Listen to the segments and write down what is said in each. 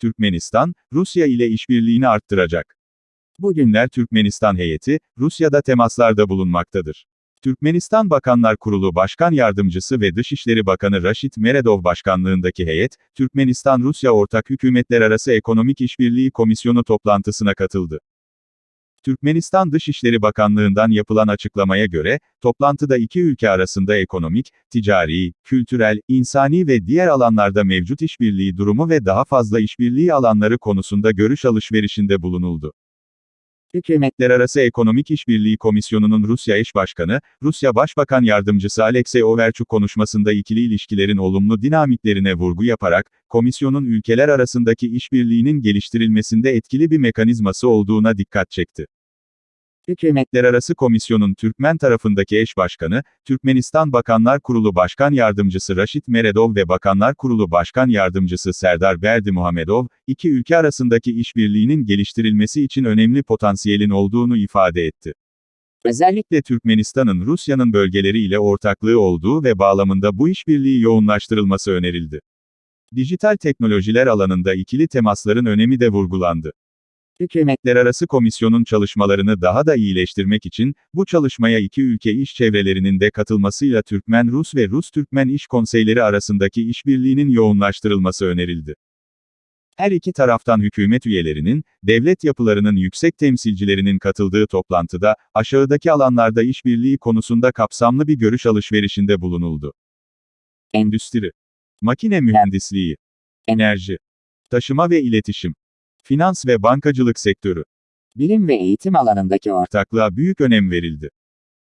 Türkmenistan, Rusya ile işbirliğini arttıracak. Bugünler Türkmenistan heyeti, Rusya'da temaslarda bulunmaktadır. Türkmenistan Bakanlar Kurulu Başkan Yardımcısı ve Dışişleri Bakanı Raşit Meredov başkanlığındaki heyet, Türkmenistan-Rusya Ortak Hükümetler Arası Ekonomik İşbirliği Komisyonu toplantısına katıldı. Türkmenistan Dışişleri Bakanlığı'ndan yapılan açıklamaya göre, toplantıda iki ülke arasında ekonomik, ticari, kültürel, insani ve diğer alanlarda mevcut işbirliği durumu ve daha fazla işbirliği alanları konusunda görüş alışverişinde bulunuldu. Hükümetler Arası Ekonomik İşbirliği Komisyonu'nun Rusya eş başkanı, Rusya Başbakan Yardımcısı Alexey Overchuk konuşmasında ikili ilişkilerin olumlu dinamiklerine vurgu yaparak, komisyonun ülkeler arasındaki işbirliğinin geliştirilmesinde etkili bir mekanizması olduğuna dikkat çekti. Hükümetler Arası Komisyon'un Türkmen tarafındaki eş başkanı, Türkmenistan Bakanlar Kurulu Başkan Yardımcısı Raşit Meredov ve Bakanlar Kurulu Başkan Yardımcısı Serdar Berdi Muhamedov, iki ülke arasındaki işbirliğinin geliştirilmesi için önemli potansiyelin olduğunu ifade etti. Özellikle Türkmenistan'ın Rusya'nın bölgeleri ile ortaklığı olduğu ve bağlamında bu işbirliği yoğunlaştırılması önerildi. Dijital teknolojiler alanında ikili temasların önemi de vurgulandı. Hükümetler Arası Komisyonun çalışmalarını daha da iyileştirmek için, bu çalışmaya iki ülke iş çevrelerinin de katılmasıyla Türkmen-Rus ve Rus-Türkmen iş konseyleri arasındaki işbirliğinin yoğunlaştırılması önerildi. Her iki taraftan hükümet üyelerinin, devlet yapılarının yüksek temsilcilerinin katıldığı toplantıda, aşağıdaki alanlarda işbirliği konusunda kapsamlı bir görüş alışverişinde bulunuldu. Endüstri, makine mühendisliği, enerji, taşıma ve iletişim, finans ve bankacılık sektörü, Bilim ve eğitim alanındaki ortak ortaklığa büyük önem verildi.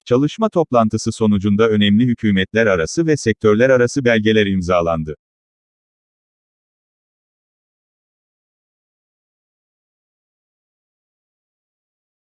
Çalışma toplantısı sonucunda önemli hükümetler arası ve sektörler arası belgeler imzalandı.